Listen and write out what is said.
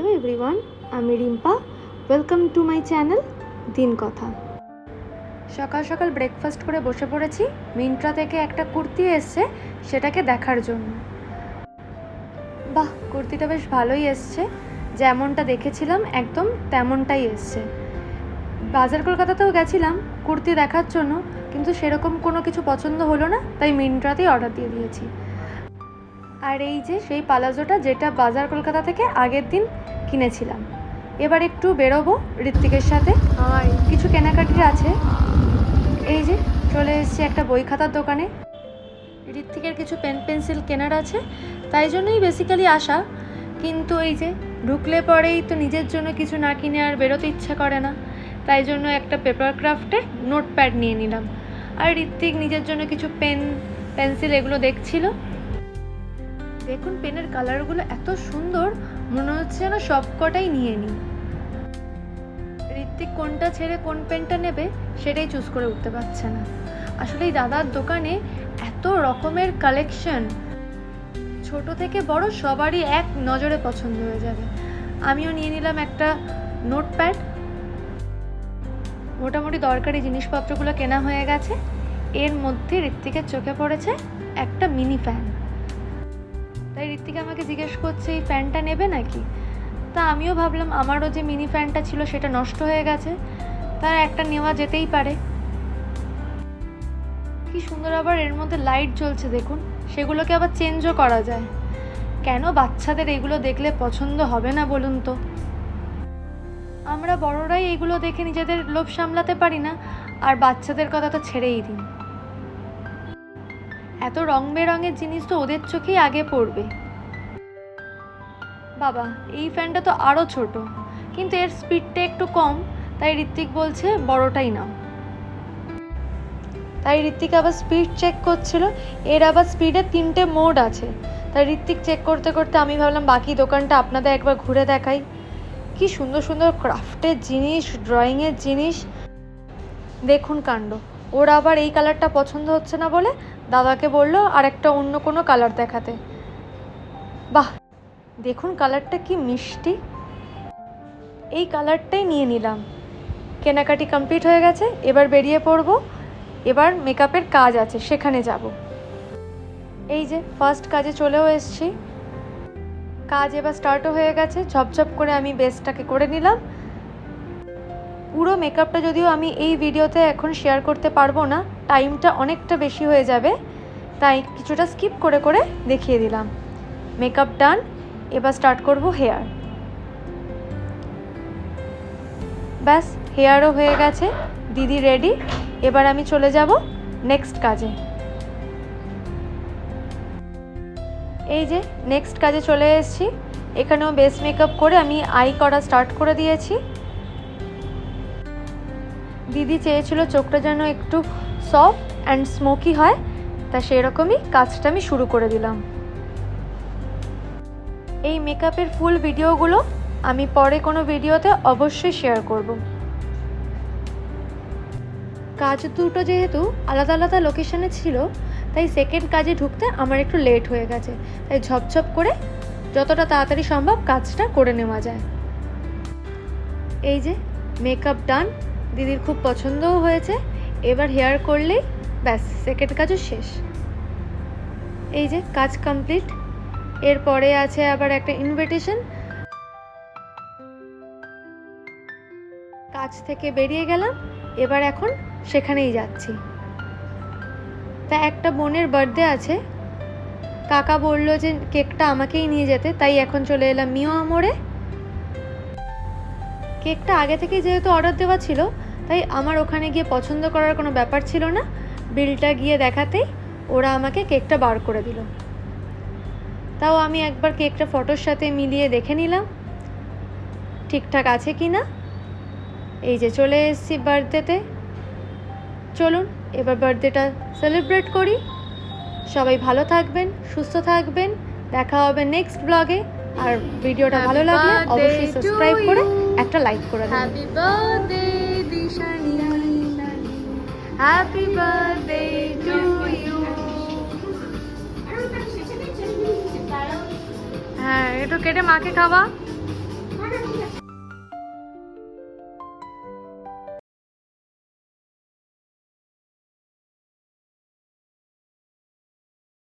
Everyone আমি Rimpa welcome to my channel দিন কথা সকাল সকাল ব্রেকফাস্ট করে বসে পড়েছি। মিন্ট্রা থেকে একটা কুর্তি এসছে, সেটাকে দেখার জন্য। বাহ, কুর্তিটা বেশ ভালোই এসছে। যেমনটা দেখেছিলাম, একদম তেমনটাই এসছে। বাজার কলকাতাতেও গেছিলাম কুর্তি দেখার জন্য, কিন্তু সেরকম কোনো কিছু পছন্দ হলো না, তাই মিন্ট্রাতেই অর্ডার দিয়ে দিয়েছি। আর এই যে সেই পালাজোটা যেটা বাজার কলকাতা থেকে আগের দিন কিনেছিলাম। এবার একটু বেরোবো ঋত্বিকের সাথে। কিছু কেনাকাটির আছে। এই যে চলে এসেছি একটা বই খাতার দোকানে। ঋত্বিকের কিছু পেন পেন্সিল কেনার আছে। তাই জন্যই বেসিক্যালি আসা। কিন্তু এই যে ঢুকলে পরেই তো নিজের জন্য কিছু না কিনে আর বেরোতে ইচ্ছা করে না। তাই জন্য একটা পেপার ক্রাফটে নোটপ্যাড নিয়ে নিলাম। আর ঋত্বিক নিজের জন্য কিছু পেন পেন্সিল এগুলো দেখছিল। দেখুন পেনের কালারগুলো এত সুন্দর, মনে হচ্ছে যেন সবকটাই নিয়ে নিই। ঋত্বিক কোনটা ছেড়ে কোন পেনটা নেবে সেটাই চুজ করে উঠতে পারছে না। আসলে এই দাদার দোকানে এত রকমের কালেকশন ছোট থেকে বড় সবারই এক নজরে পছন্দ হয়ে যাবে। আমিও নিয়ে নিলাম একটা নোটপ্যাড। মোটামুটি দরকারি জিনিসপত্রগুলো কেনা হয়ে গেছে। এর মধ্যে ঋত্বিকের চোখে পড়েছে একটা মিনি ফ্যান তাই ঋত্বিক আমাকে জিজ্ঞেস করছে, এই ফ্যানটা নেবে নাকি? তা আমিও ভাবলাম, আমারও যে মিনি ফ্যানটা ছিল সেটা নষ্ট হয়ে গেছে, তার একটা নেওয়া যেতেই পারে। কি সুন্দর আবার এর মধ্যে লাইট জ্বলছে দেখুন, সেগুলোকে আবার চেঞ্জও করা যায়। কেন বাচ্চাদের এগুলো দেখলে পছন্দ হবে না বলুন তো? আমরা বড়রাই এগুলো দেখে নিজেদের লোভ সামলাতে পারি না, আর বাচ্চাদের কথা তো ছেড়েই দিন। এত রং বেরঙের জিনিস তো ওদের চোখেই আগে পড়বে। বাবা, এই ফ্যানটা তো আরও ছোট। কিন্তু এর স্পিডটা একটু কম, তাই ঋত্বিক বলছে বড়টাই নাও। তাই ঋত্বিক আবার স্পিড চেক করছিল, এর আবার স্পিডে তিনটে মোড আছে। তাই ঋত্বিক চেক করতে করতে আমি ভাবলাম, বাকি দোকানটা আপনাদের একবার ঘুরে দেখাই। কি সুন্দর সুন্দর ক্রাফটের জিনিস ড্রয়িংয়ের জিনিস। দেখুন কাণ্ড, ওর আবার এই কালারটা পছন্দ হচ্ছে না বলে দাদাকে বলল আর একটা অন্য কোনো কালার দেখাতে। বাহ, দেখুন কালারটা কি মিষ্টি। এই কালারটাই নিয়ে নিলাম। কেনাকাটি কমপ্লিট হয়ে গেছে, এবার বেরিয়ে পড়ব। এবার মেকআপের কাজ আছে, সেখানে যাব। এই যে ফার্স্ট কাজে চলেও এসছি। কাজ এবার স্টার্টও হয়ে গেছে, ঝপঝপ করে আমি বেসটাকে করে নিলাম। পুরো মেকআপটা যদিও আমি এই ভিডিওতে এখন শেয়ার করতে পারব না টাইমটা অনেকটা বেশি হয়ে যাবে, তাই কিছুটা স্কিপ করে করে দেখিয়ে দিলাম। মেকআপ ডান এবার স্টার্ট করব হেয়ার ব্যাস হেয়ারও হয়ে গেছে, দিদি রেডি এবার আমি চলে যাব নেক্সট কাজে। এই যে নেক্সট কাজে চলে এসেছি, এখানেও বেস মেকআপ করে আমি আই করা স্টার্ট করে দিয়েছি। দিদি চেয়েছিল চোখটা যেন একটু সফট অ্যান্ড স্মোকি হয়, তা সেরকমই কাজটা আমি শুরু করে দিলাম। এই মেকআপের ফুল ভিডিওগুলো আমি পরে কোনো ভিডিওতে অবশ্যই শেয়ার করব। কাজ দুটো যেহেতু আলাদা আলাদা লোকেশনে ছিল, তাই সেকেন্ড কাজে ঢুকতে আমার একটু লেট হয়ে গেছে, তাই ঝপঝপ করে যতটা তাড়াতাড়ি সম্ভব কাজটা করে নেওয়া যায়। এই যে মেকআপ ডান দিদির খুব পছন্দও হয়েছে। এবার হেয়ার করলেই ব্যাস সেকেন্ড কাজও শেষ। এই যে কাজ কমপ্লিট এরপরে আছে আবার একটা ইনভিটেশন কাজ থেকে বেরিয়ে গেলাম, এবার এখন সেখানেই যাচ্ছি। তা একটা বোনের বার্থডে আছে। কাকা বলল যে কেকটা আমাকেই নিয়ে যেতে, তাই এখন চলে এলাম মিও আমরে। কেকটা আগে থেকেই যেহেতু অর্ডার দেওয়া ছিল তাই আমার ওখানে গিয়ে পছন্দ করার কোনো ব্যাপার ছিল না। বিলটা গিয়ে দেখাতেই ওরা আমাকে কেকটা বার করে দিল। তাও আমি একবার কেকটা ফটোর সাথে মিলিয়ে দেখে নিলাম। ঠিকঠাক আছে কি না? এই যে চলে এসেছি বার্থডেতে। চলুন এবার বার্থডেটা সেলিব্রেট করি। সবাই ভালো থাকবেন সুস্থ থাকবেন। দেখা হবে নেক্সট ব্লগে। আর ভিডিওটা ভালো লাগলে অবশ্যই সাবস্ক্রাইব করে একটা লাইক করে দেবেন. Happy birthday to you. হ্যাঁ একটু কেটে মাকে খাওয়া